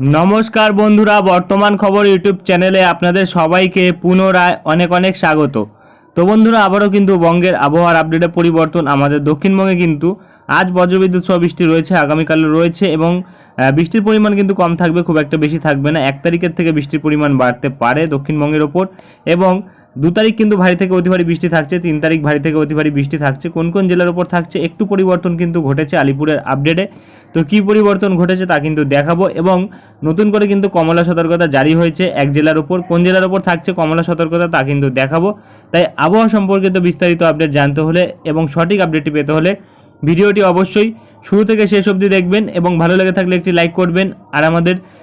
নমস্কার বন্ধুরা, বর্তমান খবর ইউটিউব চ্যানেলে আপনাদের সবাইকে পুনরায় অনেক অনেক স্বাগত। তো বন্ধুরা, আবারও কিন্তু বঙ্গের আবহাওয়ার আপডেটে পরিবর্তন আমাদের দক্ষিণবঙ্গে কিন্তু আজ বজ্রবিদ্যুৎ সহ বৃষ্টি রয়েছে, আগামীকালও রয়েছে এবং বৃষ্টির পরিমাণ কিন্তু কম থাকবে, খুব একটা বেশি থাকবে না। এক তারিখের থেকে বৃষ্টির পরিমাণ বাড়তে পারে দক্ষিণবঙ্গের ওপর এবং দু তারিখ কিন্তু ভারী থেকে অতি ভারী বৃষ্টি থাকছে, তিন তারিখ ভারী থেকে অতি ভারী বৃষ্টি থাকছে। কোন কোন জেলার ওপর থাকছে একটু পরিবর্তন কিন্তু ঘটেছে আলিপুরের আপডেটে। তো কি পরিবর্তন ঘটেছে তা কিন্তু দেখাবো এবং নতুন করে কিন্তু কমলা সতর্কতা জারি হয়েছে এক জেলার ওপর কোন জেলার ওপর থাকছে কমলা সতর্কতা তা কিন্তু দেখাবো। তাই আবহাওয়া সম্পর্কিত বিস্তারিত আপডেট জানতে হলে এবং সঠিক আপডেটটি পেতে হলে ভিডিওটি অবশ্যই শুরু থেকে শেষ অবধি দেখবেন এবং ভালো লেগে থাকলে একটি লাইক করবেন। আর আমাদের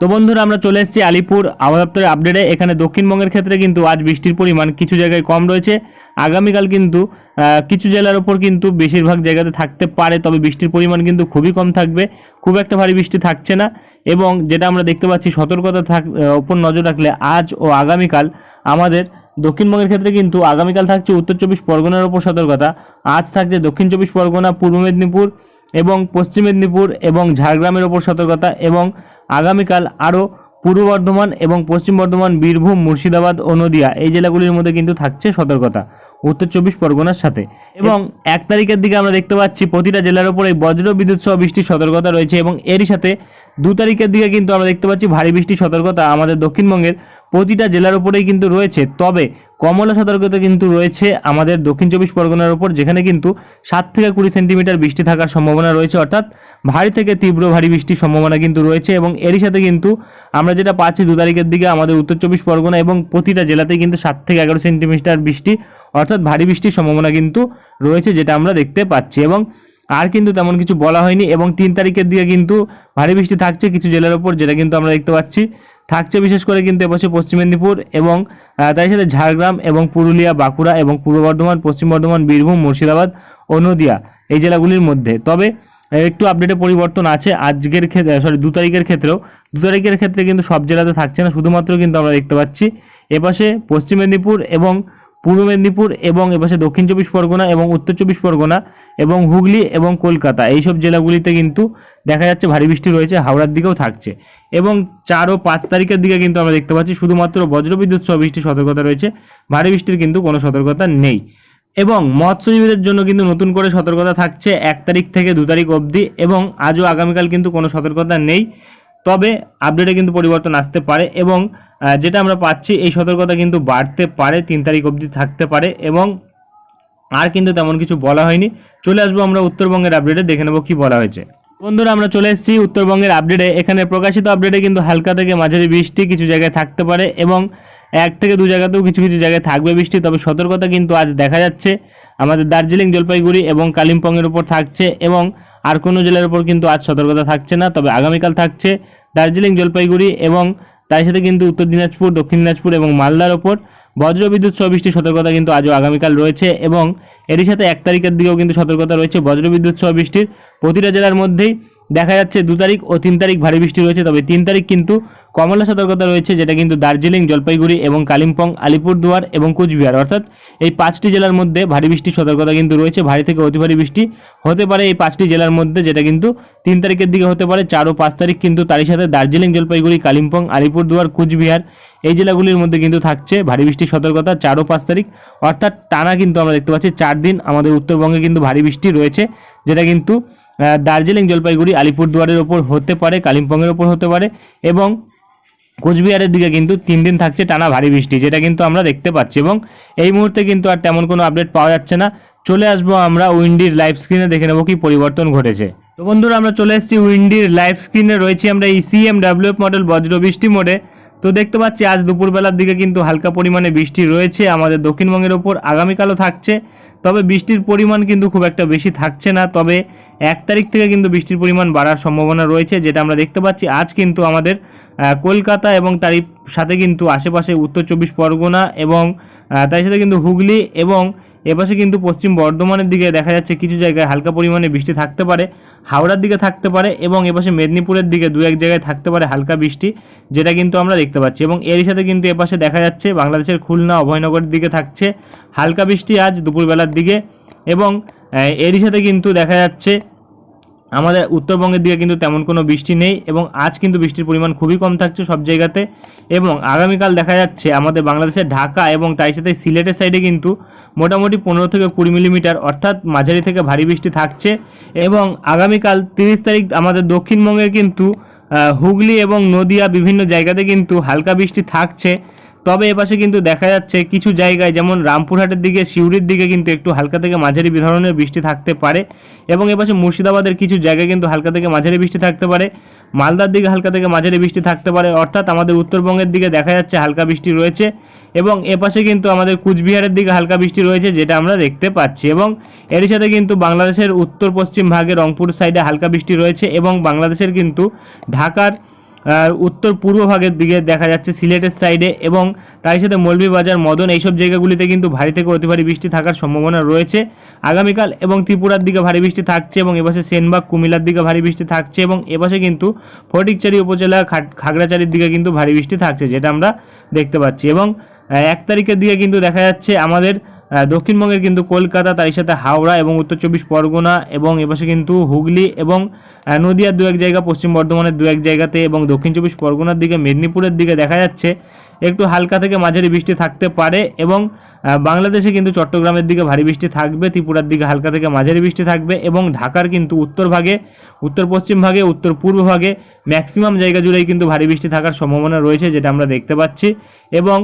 তো বন্ধুরা, আমরা চলে এসেছি আলিপুর আবহাওয়া আপডেটে এখানে দক্ষিণবঙ্গের ক্ষেত্রে কিন্তু আজ বৃষ্টির পরিমাণ কিছু জায়গায় কম রয়েছে। আগামীকাল কিন্তু কিছু জেলার ওপর কিন্তু বেশিরভাগ জায়গাতে থাকতে পারে, তবে বৃষ্টির পরিমাণ কিন্তু খুবই কম থাকবে। খুব একটা ভারী বৃষ্টি থাকছে না এবং যেটা আমরা দেখতে পাচ্ছি, সতর্কতা থাক ওপর নজর রাখলে আজ ও আগামীকাল আমাদের দক্ষিণবঙ্গের ক্ষেত্রে কিন্তু আগামীকাল থাকছে উত্তর চব্বিশ পরগনার ওপর সতর্কতা। আজ থাকছে দক্ষিণ চব্বিশ পরগনা, পূর্ব মেদিনীপুর এবং পশ্চিম মেদিনীপুর এবং ঝাড়গ্রামের ওপর সতর্কতা এবং আগামীকাল আরও পূর্ব বর্ধমান এবং পশ্চিম বর্ধমান, বীরভূম, মুর্শিদাবাদ ও নদিয়া এই জেলাগুলির মধ্যে কিন্তু থাকছে সতর্কতা। উত্তর চব্বিশ পরগনার সাথে। এবং এক তারিখের দিকে আমরা দেখতে পাচ্ছি প্রতিটা জেলার উপরে বজ্র বিদ্যুৎ সহ বৃষ্টির সতর্কতা রয়েছে এবং এরই সাথে দু তারিখের দিকে কিন্তু আমরা দেখতে পাচ্ছি ভারী বৃষ্টির সতর্কতা আমাদের দক্ষিণবঙ্গের প্রতিটা জেলার উপরেই কিন্তু রয়েছে। তবে কমলা সতর্কতা কিন্তু রয়েছে আমাদের দক্ষিণ চব্বিশ পরগনার উপর, যেখানে কিন্তু সাত থেকে কুড়ি সেন্টিমিটার বৃষ্টি থাকার সম্ভাবনা রয়েছে, অর্থাৎ ভারী থেকে তীব্র ভারী বৃষ্টির সম্ভাবনা কিন্তু রয়েছে এবং এরই সাথে কিন্তু আমরা যেটা পাচ্ছি দু তারিখের দিকে আমাদের উত্তর চব্বিশ পরগনা এবং প্রতিটা জেলাতেই কিন্তু সাত থেকে এগারো সেন্টিমিটার বৃষ্টি, অর্থাৎ ভারী বৃষ্টির সম্ভাবনা কিন্তু রয়েছে যেটা আমরা দেখতে পাচ্ছি এবং আর কিন্তু তেমন কিছু বলা হয়নি এবং তিন তারিখের দিকে কিন্তু ভারী বৃষ্টি থাকছে কিছু জেলার ওপর যেটা কিন্তু আমরা দেখতে পাচ্ছি। থাকছে বিশেষ করে কিন্তু এবছর পশ্চিম মেদিনীপুর এবং তার সাথে ঝাড়গ্রাম এবং পুরুলিয়া, বাঁকুড়া এবং পূর্ব বর্ধমান, পশ্চিম বর্ধমান, বীরভূম, মুর্শিদাবাদ ও নদিয়া এই জেলাগুলির মধ্যে। তবে একটু আপডেটে পরিবর্তন আছে আজকের ক্ষেত্রে সরি দু তারিখের ক্ষেত্রেও। দু তারিখের ক্ষেত্রে কিন্তু সব জেলাতে থাকছে না, শুধুমাত্র কিন্তু আমরা দেখতে পাচ্ছি এপাশে পশ্চিম মেদিনীপুর এবং পূর্ব মেদিনীপুর এবং এপাশে দক্ষিণ চব্বিশ পরগনা এবং উত্তর চব্বিশ পরগনা এবং হুগলি এবং কলকাতা। এইসব জেলাগুলিতে কিন্তু দেখা যাচ্ছে ভারী বৃষ্টি রয়েছে, হাওড়ার দিকেও থাকছে। এবং চার ও পাঁচ তারিখের দিকে কিন্তু আমরা দেখতে পাচ্ছি, শুধুমাত্র বজ্রবিদ্যুৎ সহ বৃষ্টির সতর্কতা রয়েছে। ভারী বৃষ্টির কিন্তু কোনো সতর্কতা নেই। এবং মৎস্যজীবীদের জন্য কিন্তু নতুন করে সতর্কতা থাকছে এক তারিখ থেকে দু তারিখ অবধি, এবং আজও আগামীকাল কিন্তু কোনো সতর্কতা নেই। তবে আপডেটে কিন্তু পরিবর্তন আসতে পারে এবং যেটা আমরা পাচ্ছি, এই সতর্কতা কিন্তু বাড়তে পারে, তিন তারিখ অবধি থাকতে পারে এবং আর কিন্তু তেমন কিছু বলা হয়নি। চলে আসব আমরা উত্তরবঙ্গের আপডেটে দেখে নেব কি বলা হয়েছে। বন্ধুরা, আমরা চলে এসেছি উত্তরবঙ্গের আপডেটে এখানে প্রকাশিত আপডেটে কিন্তু হালকা থেকে মাঝারি বৃষ্টি কিছু জায়গায় থাকতে পারে এবং এক থেকে দু জায়গাতেও কিছু কিছু জায়গায় থাকবে বৃষ্টি। তবে সতর্কতা কিন্তু আজ দেখা যাচ্ছে। আমাদের দার্জিলিং, জলপাইগুড়ি এবং কালিম্পংয়ের উপর থাকছে এবং আর কোনো জেলার উপর কিন্তু আজ সতর্কতা থাকছে না। তবে আগামীকাল থাকছে দার্জিলিং, জলপাইগুড়ি এবং তার সাথে কিন্তু উত্তর দিনাজপুর, দক্ষিণ দিনাজপুর এবং মালদার ওপর বজ্রবিদ্যুৎ সহ বৃষ্টির সতর্কতা কিন্তু আজও আগামীকাল রয়েছে এবং এরই সাথে এক তারিখের দিকেও কিন্তু সতর্কতা রয়েছে বজ্রবিদ্যুৎ সহ বৃষ্টির। প্রতিটা জেলার মধ্যেই দেখা যাচ্ছে দু তারিখ ও তিন তারিখ ভারী বৃষ্টি রয়েছে, তবে তিন তারিখ কিন্তু কমলা সতর্কতা রয়েছে, যেটা কিন্তু দার্জিলিং, জলপাইগুড়ি এবং কালিম্পং, আলিপুরদুয়ার এবং কুচবিহার। অর্থাৎ এই পাঁচটি জেলার মধ্যে ভারী বৃষ্টির সতর্কতা কিন্তু রয়েছে, ভারী থেকে অতি ভারী বৃষ্টি হতে পারে এই পাঁচটি জেলার মধ্যে, যেটা কিন্তু তিন তারিখের দিকে হতে পারে, চার ও পাঁচ তারিখ কিন্তু তারই সাথে দার্জিলিং, জলপাইগুড়ি, কালিম্পং, আলিপুরদুয়ার, কুচবিহার এই জেলাগুলির মধ্যে কিন্তু থাকছে ভারী বৃষ্টির সতর্কতা, চার ও পাঁচ তারিখ। অর্থাৎ টানা কিন্তু আমরা দেখতে পাচ্ছি, চার দিন আমাদের উত্তরবঙ্গে কিন্তু ভারী বৃষ্টি রয়েছে, যেটা কিন্তু দার্জিলিং জলপাইগুড়ি আলিপুরদুয়ারের ওপর হতে পারে, কালিম্পংয়ের ওপর হতে পারে এবং কোচবিহারের দিকে কিন্তু তিন দিন থাকছে টানা ভারী বৃষ্টি, যেটা কিন্তু আমরা দেখতে পাচ্ছি এবং এই মুহূর্তে কিন্তু আর তেমন কোনো আপডেট পাওয়া যাচ্ছে না। চলে আসব আমরা উইন্ডির লাইভ স্ক্রিনে, দেখে নেব কি পরিবর্তন ঘটেছে। তো বন্ধুরা, আমরা চলে এসেছি উইন্ডির লাইভ স্ক্রিনে, রয়েছি আমরা এই সিএম ডাব্লিউএফ মডেল বজ্র বৃষ্টি মোডে তো দেখতে পাচ্ছি আজ দুপুরবেলার দিকে কিন্তু হালকা পরিমাণে বৃষ্টি রয়েছে, আমাদের দক্ষিণবঙ্গের ওপর আগামীকালও থাকছে। তবে বৃষ্টির পরিমাণ কিন্তু খুব একটা বেশি থাকছে না, তবে এক তারিখ থেকে কিন্তু বৃষ্টির পরিমাণ বাড়ার সম্ভাবনা রয়েছে, যেটা আমরা দেখতে পাচ্ছি। আজ কিন্তু আমাদের কলকাতা এবং তারই সাথে কিন্তু আশেপাশে উত্তর চব্বিশ পরগনা এবং তার সাথে কিন্তু হুগলি এবং এপাশে কিন্তু পশ্চিম বর্ধমানের দিকে দেখা যাচ্ছে কিছু জায়গায় হালকা পরিমাণে বৃষ্টি থাকতে পারে, হাওড়ার দিকে থাকতে পারে এবং এপাশে মেদিনীপুরের দিকে দু এক জায়গায় থাকতে পারে হালকা বৃষ্টি, যেটা কিন্তু আমরা দেখতে পাচ্ছি এবং এরই সাথে কিন্তু এপাশে দেখা যাচ্ছে বাংলাদেশের খুলনা, অভয়নগরের দিকে থাকছে। হালকা বৃষ্টি আজ দুপুরবেলার দিকে এবং এরই সাথে কিন্তু দেখা যাচ্ছে আমাদের উত্তরবঙ্গের দিকে কিন্তু তেমন কোনো বৃষ্টি নেই এবং আজ কিন্তু বৃষ্টির পরিমাণ খুবই কম থাকছে সব জায়গাতে এবং আগামীকাল দেখা যাচ্ছে আমাদের বাংলাদেশের ঢাকা এবং তাই সাথে সিলেটের সাইডে কিন্তু মোটামুটি পনেরো থেকে কুড়ি মিলিমিটার অর্থাৎ মাঝারি থেকে ভারী বৃষ্টি থাকছে এবং আগামীকাল তিরিশ তারিখ আমাদের দক্ষিণবঙ্গের কিন্তু হুগলি এবং নদিয়া বিভিন্ন জায়গাতে কিন্তু হালকা বৃষ্টি থাকছে। তবে এপাশে কিন্তু দেখা যাচ্ছে কিছু জায়গায়, যেমন রামপুরহাটের দিকে, সিউড়ির দিকে কিন্তু একটু হালকা থেকে মাঝারি ধরনের বৃষ্টি থাকতে পারে এবং এপাশে মুর্শিদাবাদের কিছু জায়গায় কিন্তু হালকা থেকে মাঝারি বৃষ্টি থাকতে পারে। মালদার দিকে হালকা থেকে মাঝারি বৃষ্টি থাকতে পারে, অর্থাৎ আমাদের উত্তরবঙ্গের দিকে দেখা যাচ্ছে হালকা বৃষ্টি রয়েছে এবং এপাশে কিন্তু আমাদের কুচবিহারের দিকে হালকা বৃষ্টি রয়েছে যেটা আমরা দেখতে পাচ্ছি এবং এরই সাথে কিন্তু বাংলাদেশের উত্তর পশ্চিম ভাগে রংপুর সাইডে হালকা বৃষ্টি রয়েছে এবং বাংলাদেশের কিন্তু ঢাকার উত্তর পূর্ব ভাগের দিকে দেখা যাচ্ছে সিলেটের সাইডে এবং তার সাথে মৌলভীবাজার মদন এইসব জায়গাগুলিতে কিন্তু ভারী থেকে অতি ভারী বৃষ্টি থাকার সম্ভাবনা রয়েছে। আগামীকাল এবং ত্রিপুরার দিকে ভারী বৃষ্টি থাকছে এবং এপাশে সেনবাগ, কুমিল্লার দিকে ভারী বৃষ্টি থাকছে এবং এপাশে কিন্তু ফটিকচারি উপজেলা খাগড়াছড়ির দিকে কিন্তু ভারী বৃষ্টি থাকছে, যেটা আমরা দেখতে পাচ্ছি। এবং এক তারিখের দিকে কিন্তু দেখা যাচ্ছে আমাদের দক্ষিণবঙ্গের কিন্তু কলকাতা, তার সাথে হাওড়া এবং উত্তর চব্বিশ পরগনা এবং এপাশে কিন্তু হুগলি এবং নদিয়ার দু এক জায়গা, পশ্চিম বর্ধমানের দু এক জায়গাতে এবং দক্ষিণ চব্বিশ পরগনার দিকে, মেদিনীপুরের দিকে দেখা যাচ্ছে, একটু হালকা থেকে মাঝারি বৃষ্টি থাকতে পারে এবং বাংলাদেশে কিন্তু চট্টগ্রামের দিকে ভারী বৃষ্টি থাকবে, ত্রিপুরার দিকে হালকা থেকে মাঝারি বৃষ্টি থাকবে এবং ঢাকার কিন্তু উত্তর ভাগে, উত্তর পশ্চিম ভাগে, উত্তর পূর্ব ভাগে ম্যাক্সিমাম জায়গা জুড়েই কিন্তু ভারী বৃষ্টি থাকার সম্ভাবনা রয়েছে, যেটা আমরা দেখতে পাচ্ছি এবং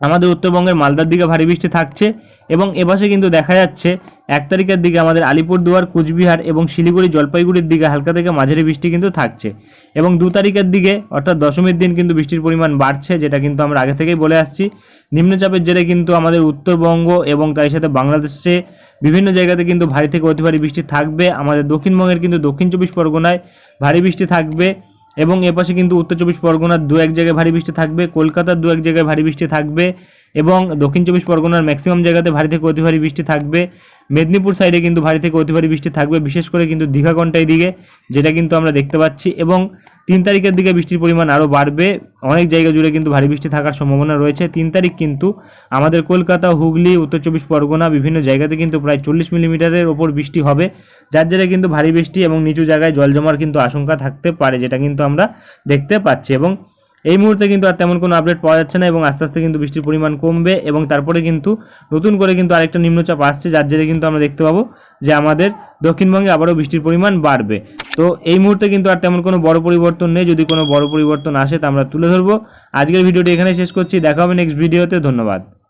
আমাদের উত্তরবঙ্গের মালদার দিকে ভারী বৃষ্টি থাকছে এবং এপাশে কিন্তু দেখা যাচ্ছে এক তারিখের দিকে আমাদের আলিপুরদুয়ার, কুচবিহার এবং শিলিগুড়ি জলপাইগুড়ির দিকে হালকা থেকে মাঝারি বৃষ্টি কিন্তু থাকছে। এবং দু তারিখের দিকে, অর্থাৎ দশমীর দিন কিন্তু বৃষ্টির পরিমাণ বাড়ছে, যেটা কিন্তু আমরা আগে থেকেই বলে আসছি। নিম্নচাপের জেরে কিন্তু আমাদের উত্তরবঙ্গ এবং তার সাথে বাংলাদেশে বিভিন্ন জায়গাতে কিন্তু ভারী থেকে অতি ভারী বৃষ্টি থাকবে। আমাদের দক্ষিণবঙ্গের কিন্তু দক্ষিণ চব্বিশ পরগনায় ভারী বৃষ্টি থাকবে। এবং এপাশে কিন্তু উত্তর চব্বিশ পরগনার দু এক জায়গায় ভারী বৃষ্টি থাকবে, কলকাতার দু এক জায়গায় ভারী বৃষ্টি থাকবে এবং দক্ষিণ চব্বিশ পরগনার ম্যাক্সিমাম জায়গাতে ভারী থেকে অতি ভারী বৃষ্টি থাকবে। মেদিনীপুর সাইডে কিন্তু ভারী থেকে অতি ভারী বৃষ্টি থাকবে, বিশেষ করে কিন্তু দীঘা দীঘাকণ্ঠাই দিকে যেটা কিন্তু আমরা দেখতে পাচ্ছি এবং তিন তারিখের দিকে বৃষ্টির পরিমাণ আরও বাড়বে। অনেক জায়গা জুড়ে কিন্তু ভারী বৃষ্টি থাকার সম্ভাবনা রয়েছে। তিন তারিখ কিন্তু আমাদের কলকাতা, হুগলি, উত্তর চব্বিশ পরগনা বিভিন্ন জায়গাতে কিন্তু প্রায় চল্লিশ মিলিমিটারের ওপর বৃষ্টি হবে। যার জেরে কিন্তু ভারী বৃষ্টি এবং নিচু জায়গায় জল জমার কিন্তু আশঙ্কা থাকতে পারে, যেটা কিন্তু আমরা দেখতে পাচ্ছি। এবং এই মুহূর্তে কিন্তু আর তেমন কোনো আপডেট পাওয়া যাচ্ছে না এবং আস্তে আস্তে কিন্তু বৃষ্টির পরিমাণ কমবে এবং তারপরে কিন্তু নতুন করে কিন্তু আরেকটা নিম্নচাপ আসছে, যার জেরে কিন্তু আমরা দেখতে পাবো যে আমাদের দক্ষিণবঙ্গে আবারও বৃষ্টির পরিমাণ বাড়বে। তো এই মুহূর্তে কিন্তু আর তেমন কোনো বড় পরিবর্তন নেই, যদি কোনো বড় পরিবর্তন আসে তা আমরা তুলে ধরবো। আজকের ভিডিওটি এখানে শেষ করছি, দেখা হবে নেক্সট ভিডিওতে ধন্যবাদ।